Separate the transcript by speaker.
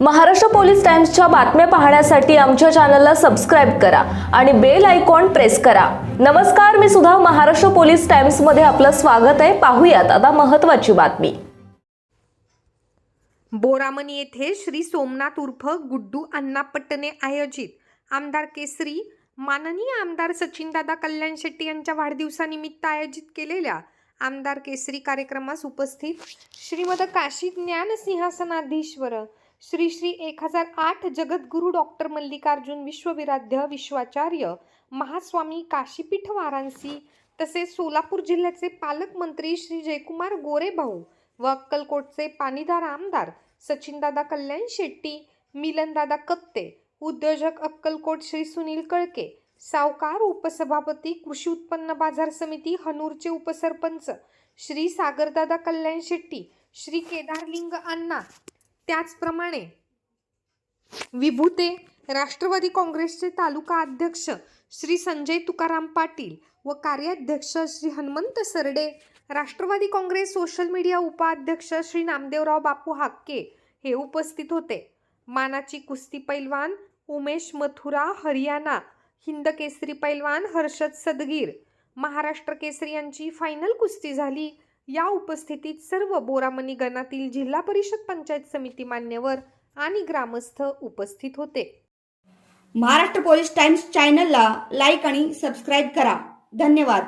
Speaker 1: Maharashtra police टाइम्सच्या बातम्या पाहण्यासाठी आमच्या चॅनलला सबस्क्राईब करा आणि बेल आयकॉन प्रेस करा. नमस्कार मी सुद्धा महाराष्ट्र पोलीस टाइम्समध्ये आपलं स्वागत आहे. पाहूयात आता महत्वाची बातमी.
Speaker 2: बोरामणी येथे श्री सोमनाथ उर्फ गुड्डू अण्णा पट्टणे आयोजित आमदार केसरी माननीय आमदार सचिनदादा कल्याण शेट्टी यांच्या वाढदिवसानिमित्त आयोजित केलेल्या आमदार केसरी कार्यक्रमास उपस्थित श्रीमद काशी ज्ञान सिंहासनाधीश्वर श्री श्री एक हजार आठ जगद्गुरू डॉक्टर मल्लिकार्जुन विश्वविराध्य विश्वाचार्य महास्वामी काशीपीठ वाराणसी तसेच सोलापूर जिल्ह्याचे पालकमंत्री श्री जयकुमार गोरेभाऊ व अक्कलकोटचे पाणीदार आमदार सचिनदादा कल्याण शेट्टी मिलनदादा कत्ते उद्योजक अक्कलकोट श्री सुनील कळके सावकार उपसभापती कृषी उत्पन्न बाजार समिती हनूरचे उपसरपंच श्री सागरदादा कल्याण शेट्टी श्री केदारलिंग अण्णा त्याचप्रमाणे विभूते राष्ट्रवादी काँग्रेसचे तालुका अध्यक्ष श्री संजय तुकाराम पाटील व कार्याध्यक्ष श्री हनुमंत सरडे राष्ट्रवादी काँग्रेस सोशल मीडिया उपाध्यक्ष श्री नामदेवराव बापू हाक्के हे उपस्थित होते. मानाची कुस्ती पैलवान उमेश मथुरा हरियाणा हिंद केसरी पैलवान हर्षद सदगीर महाराष्ट्र केसरी यांची फायनल कुस्ती झाली. या उपस्थितीत सर्व बोरामणी गणातील जिल्हा परिषद पंचायत समिती मान्यवर आणि ग्रामस्थ उपस्थित होते.
Speaker 3: महाराष्ट्र पोलीस टाइम्स चॅनलला लाईक आणि सबस्क्राईब करा. धन्यवाद.